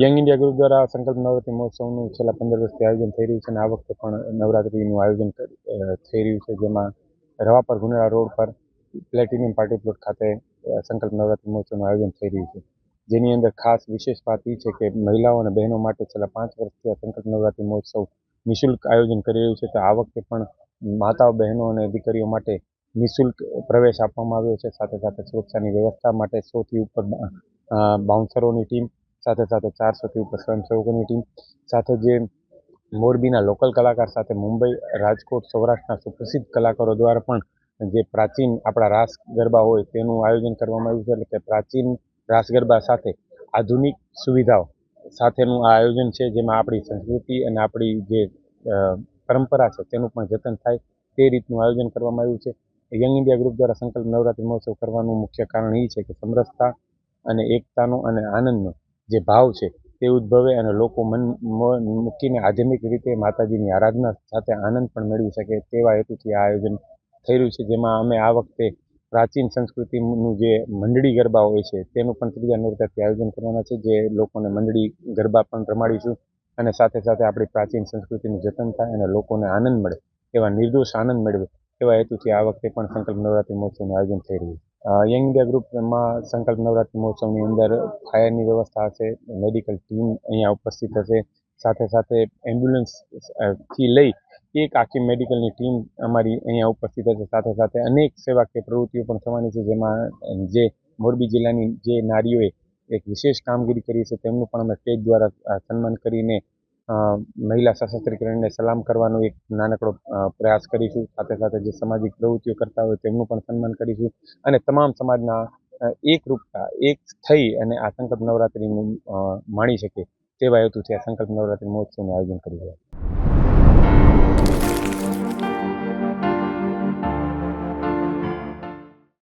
Young India group દ્વારા સંકલ્પ નવરાત્રિ મહોત્સવનું છેલ્લા પંદર વર્ષથી આયોજન થઈ રહ્યું છે અને આ વખતે પણ નવરાત્રિનું આયોજન થઈ રહ્યું છે, જેમાં રવાપર ગુનેરા રોડ પર પ્લેટિનિયમ પાર્ટી પ્લોટ ખાતે સંકલ્પ નવરાત્રિ મહોત્સવનું આયોજન થઈ રહ્યું છે. જેની અંદર ખાસ વિશેષ વાત એ છે કે મહિલાઓ અને બહેનો માટે છેલ્લા પાંચ વર્ષથી આ સંકલ્પ નવરાત્રિ મહોત્સવ નિઃશુલ્ક આયોજન કરી રહ્યું છે. તો આ વખતે પણ માતાઓ, બહેનો અને દીકરીઓ માટે નિઃશુલ્ક પ્રવેશ આપવામાં આવ્યો છે. સાથે સાથે સુરક્ષાની વ્યવસ્થા માટે સૌથી ઉપર બાઉન્સરોની ટીમ સાથે સાથે ચારસોથી ઉપર સ્વયંસેવકોની ટીમ, સાથે જે મોરબીના લોકલ કલાકાર સાથે મુંબઈ રાજકોટ સૌરાષ્ટ્રના સુપ્રસિદ્ધ કલાકારો દ્વારા પણ જે પ્રાચીન આપણા રાસ ગરબા હોય તેનું આયોજન કરવામાં આવ્યું છે, એટલે કે પ્રાચીન રાસ ગરબા સાથે આધુનિક સુવિધાઓ સાથેનું આ આયોજન છે, જેમાં આપણી સંસ્કૃતિ અને આપણી જે પરંપરા છે તેનું પણ જતન થાય તે રીતનું આયોજન કરવામાં આવ્યું છે. યંગ ઇન્ડિયા ગ્રુપ દ્વારા સંકલ્પ નવરાત્રિ મહોત્સવ કરવાનું મુખ્ય કારણ એ છે કે સમરસતા અને એકતાનો અને આનંદનો જે ભાવ છે તે ઉદ્ભવે અને લોકો મન મૂકીને આધ્યાત્મિક રીતે માતાજીની આરાધના સાથે આનંદ પણ મેળવી શકે તેવા હેતુથી આ આયોજન થઈ રહ્યું છે. જેમાં અમે આ વખતે પ્રાચીન સંસ્કૃતિનું જે મંડળી ગરબા હોય છે તેનું પણ ત્રીજા નોરતાથી આયોજન કરવાના છે. જે લોકોને મંડળી ગરબા પણ રમાડીશું અને સાથે સાથે આપણી પ્રાચીન સંસ્કૃતિનું જતન થાય અને લોકોને આનંદ મળે એવા નિર્દોષ આનંદ મેળવે એવા હેતુથી આ વખતે પણ સંકલ્પ નવરાત્રિ મહોત્સવનું આયોજન થઈ રહ્યું છે. યંગ ઇન્ડિયા ગ્રુપમાં સંકલ્પ નવરાત્રિ મહોત્સવની અંદર ફાયરની વ્યવસ્થા હશે, મેડિકલ ટીમ અહીંયા ઉપસ્થિત હશે, સાથે સાથે એમ્બ્યુલન્સથી લઈ એક આખી મેડિકલની ટીમ અમારી અહીંયા ઉપસ્થિત હશે, સાથે સાથે અનેક સેવાકીય પ્રવૃત્તિઓ પણ થવાની છે, જેમાં જે મોરબી જિલ્લાની જે નારીઓએ એક વિશેષ કામગીરી કરી છે, તેમનું પણ અમે સ્ટેજ દ્વારા સન્માન કરીને મહિલા સશસ્ત્રીકરણને સલામ કરવાનો એક નાનકડો પ્રયાસ કરીશું. સાથે સાથે જે સામાજિક પ્રવૃત્તિઓ કરતા હોય તેમનું પણ સન્માન કરીશું. અને તમામ સમાજના એકરૂપતા એક થઈ અને આ સંકલ્પ નવરાત્રિનું માણી શકે તેવા હેતુથી આ સંકલ્પ નવરાત્રિ મહોત્સવનું આયોજન કરી છે